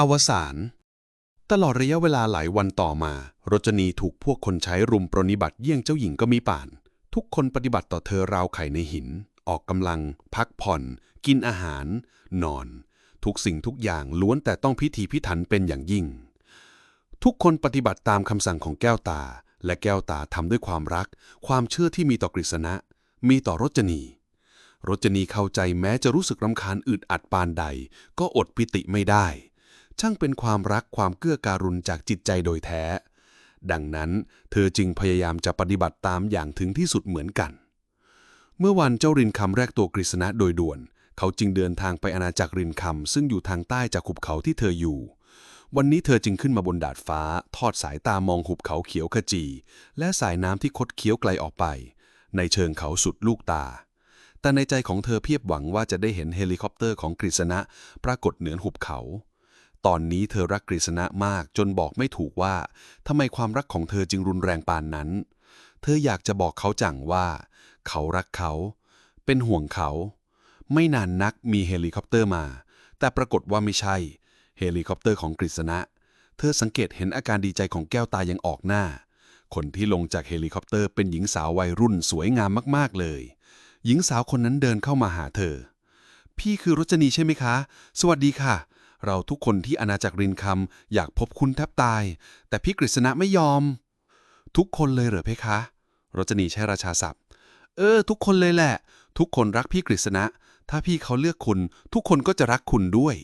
อวสานตลอดระยะเวลาหลายวันต่อมา รจนีถูกพวกคนใช้รุมปรนนิบัติเยี่ยงเจ้าหญิงก็มีป่าน ทุกคนปฏิบัติต่อเธอราวไข่ในหิน ออกกำลัง พักผ่อน กินอาหาร นอน ทุกสิ่งทุกอย่างล้วนแต่ต้องพิถีพิถันเป็นอย่างยิ่ง ทุกคนปฏิบัติตามคำสั่งของแก้วตา และแก้วตาทำด้วยความรัก ความเชื่อที่มีต่อกฤษณะ มีต่อรจนี รจนีเข้าใจแม้จะรู้สึกรำคาญอึดอัดปานใด ก็อดปิติไม่ได้ ช่างเป็นความรักความเกื้อการุณจากจิตใจโดยแท้ ดังนั้นเธอจึงพยายามจะปฏิบัติตามอย่างถึงที่สุดเหมือนกัน เมื่อวันเจ้ารินคำแรกตัวกฤษณะโดยด่วน เขาจึงเดินทางไปอาณาจักรรินคำซึ่งอยู่ทางใต้จากหุบเขาที่เธออยู่ วันนี้เธอจึงขึ้นมาบนดาดฟ้า ทอดสายตามองหุบเขาเขียวขจี และสายน้ำที่คดเคี้ยวไกลออกไป ในเชิงเขาสุดลูกตาแต่ในใจของเธอเพียบหวังว่าจะได้เห็นเฮลิคอปเตอร์ของกฤษณะปรากฏเหนือหุบเขา ตอนนี้เธอรักกฤษณะมากจนบอกไม่ถูกว่าทำไมความรักของเธอจึงรุนแรงปานนั้น เธออยากจะบอกเขาจังว่า เขารักเขา เป็นห่วงเขา ไม่นานนักมีเฮลิคอปเตอร์มา แต่ปรากฏว่าไม่ใช่ เฮลิคอปเตอร์ของกฤษณะ เธอสังเกตเห็นอาการดีใจของแก้วตายังออกหน้า คนที่ลงจากเฮลิคอปเตอร์เป็นหญิงสาววัยรุ่นสวยงามมากๆเลย หญิงสาวคนนั้นเดินเข้ามาหาเธอ พี่คือรจนีใช่ไหมคะ สวัสดีค่ะ เราทุกคนที่อาณาจักรรินคำอยากพบคุณแทบตาย แต่พี่กฤษณะไม่ยอม ทุกคนเลยเหรอเพคะ รจนีใช้ราชาศัพท์ เออ ทุกคนเลยแหละ ทุกคนรักพี่กฤษณะ ถ้าพี่เขาเลือกคุณ ทุกคนก็จะรักคุณด้วย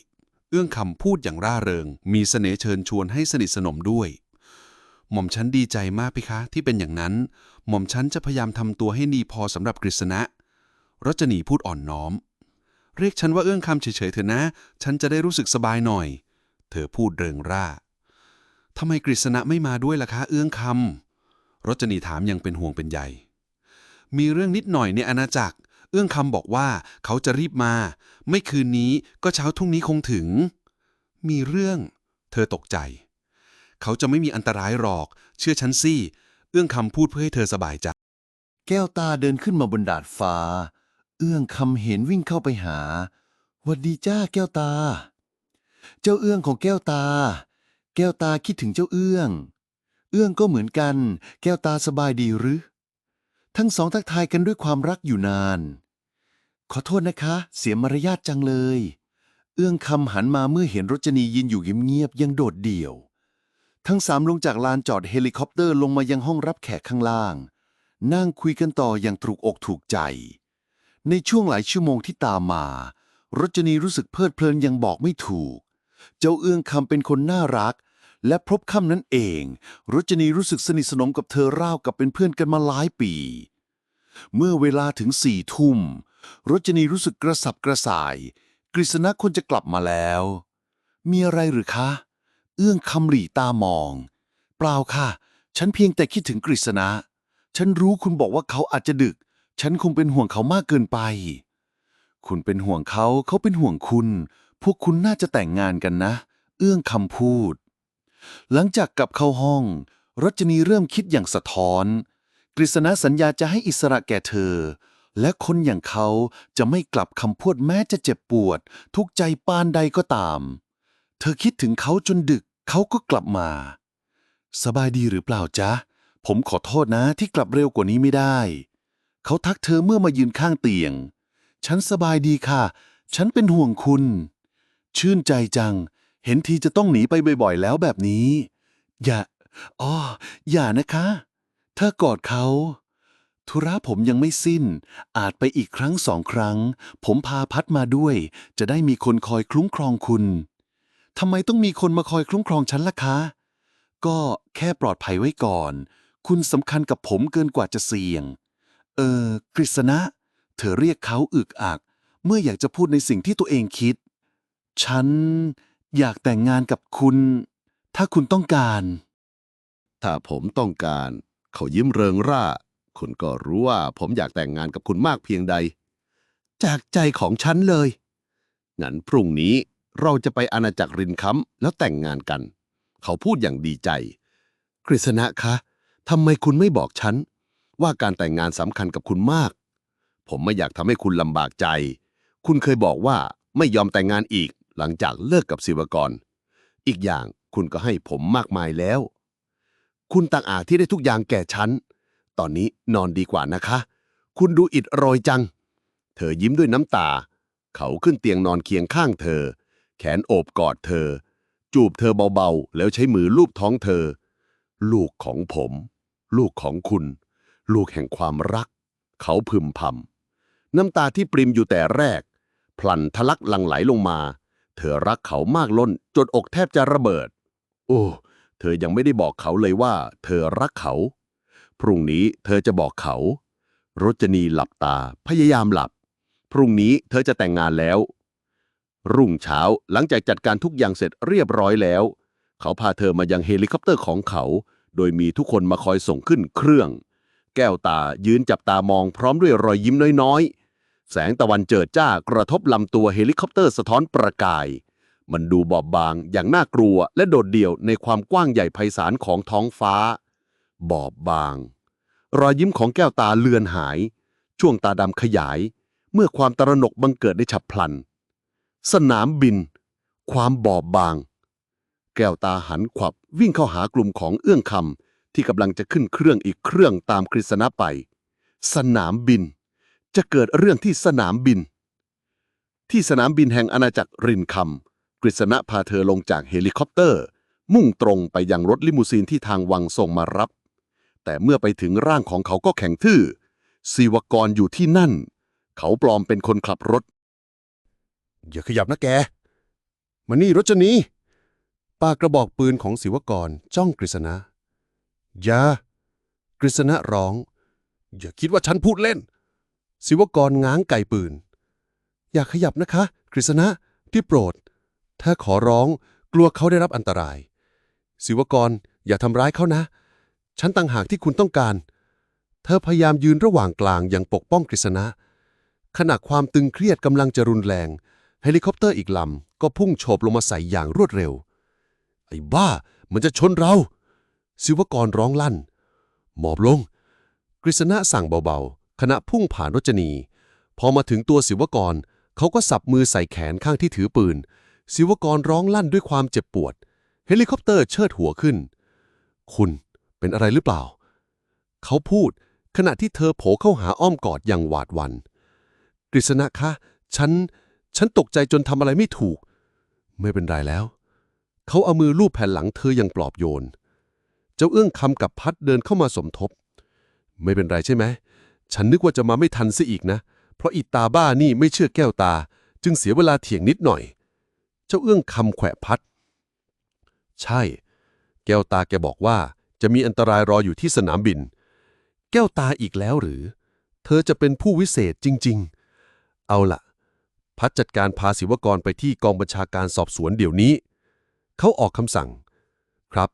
เอื้องคำพูดอย่างร่าเริง มีเสน่ห์เชิญชวนให้สนิทสนมด้วยหม่อมฉันดีใจมากเพคะที่เป็นอย่างนั้น หม่อมฉันจะพยายามทำตัวให้ดีพอสำหรับกฤษณะ รจนีพูดอ่อนน้อม เรียกฉันว่าเอื้องคำเฉยๆเถอะนะ ฉันจะได้รู้สึกสบายหน่อย เธอพูดเริงร่าทำไมกฤษณะไม่มาด้วยล่ะคะ เอื้องคำรจนีถามยังเป็นห่วงเป็นใยมีเรื่องนิดหน่อยในอาณาจักร เอื้องคำบอกว่าเขาจะรีบมา ไม่คืนนี้ก็เช้าทุ่งนี้คงถึง มีเรื่อง เธอตกใจ เขาจะไม่มีอันตรายหรอก เชื่อฉันสิเอื้องคำพูดเพื่อให้เธอสบายใจ แก้วตาเดินขึ้นมาบนดาดฟ้า เอื้องคำเห็นวิ่งเข้าไปหาหวัดดีจ้าแก้วตา เจ้าเอื้องของแก้วตา แก้วตาคิดถึงเจ้าเอื้อง เอื้องก็เหมือนกัน แก้วตาสบายดีหรือ ทั้งสองทักทายกันด้วยความรักอยู่นาน ขอโทษนะคะ เสียมารยาทจังเลย เอื้องคำหันมาเมื่อเห็นรจนียืนอยู่เงียบๆยังโดดเดี่ยว ทั้งสามลงจากลานจอดเฮลิคอปเตอร์ลงมายังห้องรับแขกข้างล่าง นั่งคุยกันต่ออย่างถูกอกถูกใจ ในช่วงหลายชั่วโมงที่ตามมา รจนีรู้สึกเพลิดเพลินยังบอกไม่ถูก เจ้าเอื้องคำเป็นคนน่ารัก และพบค่ำนั้นเอง รจนีรู้สึกสนิทสนมกับเธอราวกับเป็นเพื่อนกันมาหลายปี เมื่อเวลาถึงสี่ทุ่ม รจนีรู้สึกกระสับกระส่าย กฤษณะคนจะกลับมาแล้ว มีอะไรหรือคะ เอื้องคำหลีตามอง เปล่าค่ะ ฉันเพียงแต่คิดถึงกฤษณะ ฉันรู้คุณบอกว่าเขาอาจจะดึก ฉันคงเป็นห่วงเขามากเกินไป คุณเป็นห่วงเขา เขาเป็นห่วงคุณ พวกคุณน่าจะแต่งงานกันนะ เอื้องคำพูด หลังจากกลับเข้าห้องรจนีเริ่มคิดอย่างสะท้อน กฤษณะสัญญาจะให้อิสระแก่เธอ และคนอย่างเขาจะไม่กลับคำพูดแม้จะเจ็บปวด ทุกใจปานใดก็ตาม เธอคิดถึงเขาจนดึก เขาก็กลับมา สบายดีหรือเปล่าจ๊ะ ผมขอโทษนะที่กลับเร็วกว่านี้ไม่ได้ เขาทักเธอเมื่อมายืนข้างเตียง ฉันสบายดีค่ะ ฉันเป็นห่วงคุณ ชื่นใจจัง เห็นทีจะต้องหนีไปบ่อยๆ แล้วแบบนี้ อย่าอ๋ออย่านะคะถ้ากอดเขา ธุระผมยังไม่สิ้น อาจไปอีกครั้งสองครั้ง ผมพาพัดมาด้วย จะได้มีคนคอยคลุ้มครองคุณทำไมต้องมีคนมาคอยคลุ้มครองฉันล่ะคะ ก็แค่ปลอดภัยไว้ก่อน คุณสำคัญกับผมเกินกว่าจะเสี่ยง เออกฤษณะ เธอเรียกเขาอึกอัก เมื่ออยากจะพูดในสิ่งที่ตัวเองคิด ฉันอยากแต่งงานกับคุณ ถ้าคุณต้องการ ถ้าผมต้องการ เขายิ้มเริงร่า คุณก็รู้ว่าผมอยากแต่งงานกับคุณมากเพียงใด จากใจของฉันเลย งั้นพรุ่งนี้เราจะไปอาณาจักรรินคัมแล้วแต่งงานกัน เขาพูดอย่างดีใจ กฤษณะคะทำไมคุณไม่บอกฉัน ว่าการแต่งงานสำคัญกับคุณมาก ผมไม่อยากทำให้คุณลำบากใจ คุณเคยบอกว่าไม่ยอมแต่งงานอีกหลังจากเลิกกับศิวกร อีกอย่างคุณก็ให้ผมมากมายแล้ว คุณต่างอาที่ได้ทุกอย่างแก่ฉัน ตอนนี้นอนดีกว่านะคะ คุณดูอิดโรยจัง เธอยิ้มด้วยน้ำตา เขาขึ้นเตียงนอนเคียงข้างเธอ แขนโอบกอดเธอ จูบเธอเบาๆ แล้วใช้มือลูบท้องเธอ ลูกของผม ลูกของคุณ ลูกแห่งความรัก เขาพึมพำน้ำตาที่ปริมอยู่แต่แรก พลันทะลักหลังไหลลงมา เธอรักเขามากล้นจนอกแทบจะระเบิด โอ้เธอยังไม่ได้บอกเขาเลยว่า เธอรักเขา พรุ่งนี้เธอจะบอกเขารจนีหลับตาพยายามหลับ พรุ่งนี้เธอจะแต่งงานแล้ว รุ่งเช้าหลังจากจัดการทุกอย่างเสร็จเรียบร้อยแล้ว เขาพาเธอมายังเฮลิคอปเตอร์ของเขา โดยมีทุกคนมาคอยส่งขึ้นเครื่อง แก้วตายืนจับตามองพร้อมด้วยรอยยิ้มน้อยๆ แสงตะวันเจิดจ้ากระทบลำตัวเฮลิคอปเตอร์สะท้อนประกาย มันดูบอบบางอย่างน่ากลัวและโดดเดี่ยวในความกว้างใหญ่ไพศาลของท้องฟ้า บอบบาง รอยยิ้มของแก้วตาเลือนหาย ช่วงตาดำขยาย เมื่อความตระหนกบังเกิดได้ฉับพลัน สนามบิน ความบอบบาง แก้วตาหันขวับวิ่งเข้าหากลุ่มของเอื้องคำ ที่กำลังจะขึ้นเครื่องอีกเครื่องตามกฤษณะไป สนามบิน จะเกิดเรื่องที่สนามบิน ที่สนามบินแห่งอาณาจักรรินคำกฤษณะพาเธอลงจากเฮลิคอปเตอร์ มุ่งตรงไปยังรถลิมูซีนที่ทางวังส่งมารับ แต่เมื่อไปถึงร่างของเขาก็แข็งทื่อศิวกรอยู่ที่นั่น เขาปลอมเป็นคนขับรถ อย่าขยับนะแก มานี่รถจนีปากกระบอกปืนของศิวกรจ้องกฤษณะ อย่ากฤษณะร้อง อย่าคิดว่าฉันพูดเล่น ศิวกรง้างไก่ปืน อย่าขยับนะคะ กฤษณะที่โปรด ถ้าขอร้องกลัวเขาได้รับอันตราย ศิวกรอย่าทำร้ายเขานะ ฉันต่างหากที่คุณต้องการ เธอพยายามยืนระหว่างกลางอย่างปกป้องกฤษณะ ขณะความตึงเครียดกำลังจะรุนแรง เฮลิคอปเตอร์อีกลำก็พุ่งโฉบลงมาใส่อย่างรวดเร็ว ไอ้บ้า มันจะชนเรา ศิวกรร้องลั่น หมอบลง กฤษณะสั่งเบาๆ ขณะพุ่งผ่านรจนี พอมาถึงตัวศิวกร เขาก็สับมือใส่แขนข้างที่ถือปืน ศิวกรร้องลั่นด้วยความเจ็บปวด เฮลิคอปเตอร์เชิดหัวขึ้น คุณเป็นอะไรหรือเปล่า เขาพูดขณะที่เธอโผล่เข้าหาอ้อมกอดอย่างหวาดหวั่นกฤษณะคะ ฉัน ฉันตกใจจนทำอะไรไม่ถูก ไม่เป็นไรแล้ว เขาเอามือลูบแผ่นหลังเธออย่างปลอบโยน เจ้าเอื้องคำกับพัดเดินเข้ามาสมทบ ไม่เป็นไรใช่ไหม ฉันนึกว่าจะมาไม่ทันซะอีกนะ เพราะอีตาบ้านี่ไม่เชื่อแก้วตา จึงเสียเวลาเถียงนิดหน่อย เจ้าเอื้องคำแขวะพัด ใช่ แก้วตาแกบอกว่าจะมีอันตรายรออยู่ที่สนามบิน แก้วตาอีกแล้วหรือ เธอจะเป็นผู้วิเศษจริง ๆ เอาล่ะพัดจัดการพาศิวกรไปที่กองบัญชาการสอบสวนเดี๋ยวนี้ เขาออกคำสั่ง ครับ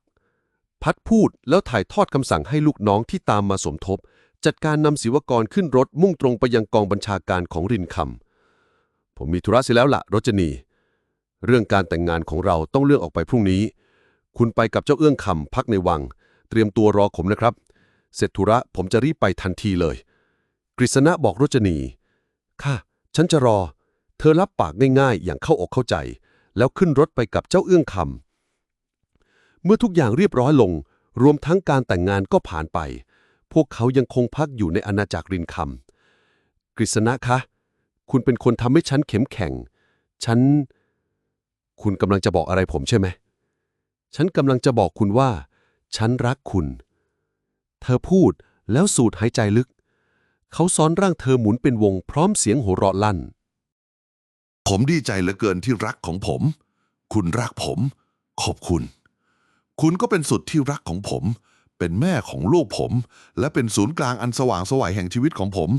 พัดพูดแล้วถ่ายทอดคำสั่งให้ลูกน้องที่ตามมาสมทบ จัดการนำศิวกรขึ้นรถมุ่งตรงไปยังกองบัญชาการของรินคำผมมีธุระเสียแล้วละรจนี เรื่องการแต่งงานของเราต้องเลื่อนออกไปพรุ่งนี้ คุณไปกับเจ้าเอื้องคำพักในวัง เตรียมตัวรอผมนะครับ เสร็จธุระผมจะรีบไปทันทีเลย กฤษณะบอกรจนี ค่ะ ฉันจะรอ เธอรับปากง่ายๆ อย่างเข้าอกเข้าใจ แล้วขึ้นรถไปกับเจ้าเอื้องคำ เมื่อทุกอย่างเรียบร้อยลง รวมทั้งการแต่งงานก็ผ่านไป พวกเขายังคงพักอยู่ในอาณาจักรรินคำกฤษณะคะ คุณเป็นคนทำให้ฉันเข้มแข็ง ฉัน คุณกำลังจะบอกอะไรผมใช่ไหม ฉันกำลังจะบอกคุณว่า ฉันรักคุณ เธอพูดแล้วสูดหายใจลึก เขาซ้อนร่างเธอหมุนเป็นวงพร้อมเสียงโหัวเราะลั่น ผมดีใจเหลือเกินที่รักของผม คุณรักผม ขอบคุณ คุณก็เป็นสุดที่รักของผม เป็นแม่ของลูกผม และเป็นศูนย์กลางอันสว่างสวัยแห่งชีวิตของผม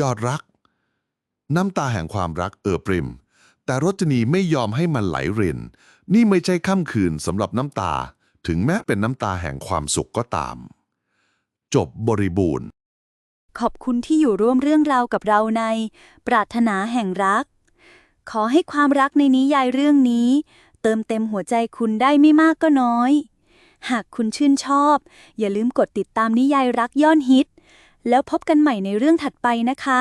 ยอดรัก น้ำตาแห่งความรักเอ่อปริม แต่รจนีไม่ยอมให้มันไหลริน นี่ไม่ใช่ค่ำคืนสำหรับน้ำตา ถึงแม้เป็นน้ำตาแห่งความสุขก็ตาม จบบริบูรณ์ ขอบคุณที่อยู่ร่วมเรื่องราวกับเราใน ปรารถนาแห่งรัก ขอให้ความรักในนิยายเรื่องนี้ เติมเต็มหัวใจคุณได้ไม่มากก็น้อย หากคุณชื่นชอบ อย่าลืมกดติดตามนิยายรักย้อนฮิต แล้วพบกันใหม่ในเรื่องถัดไปนะคะ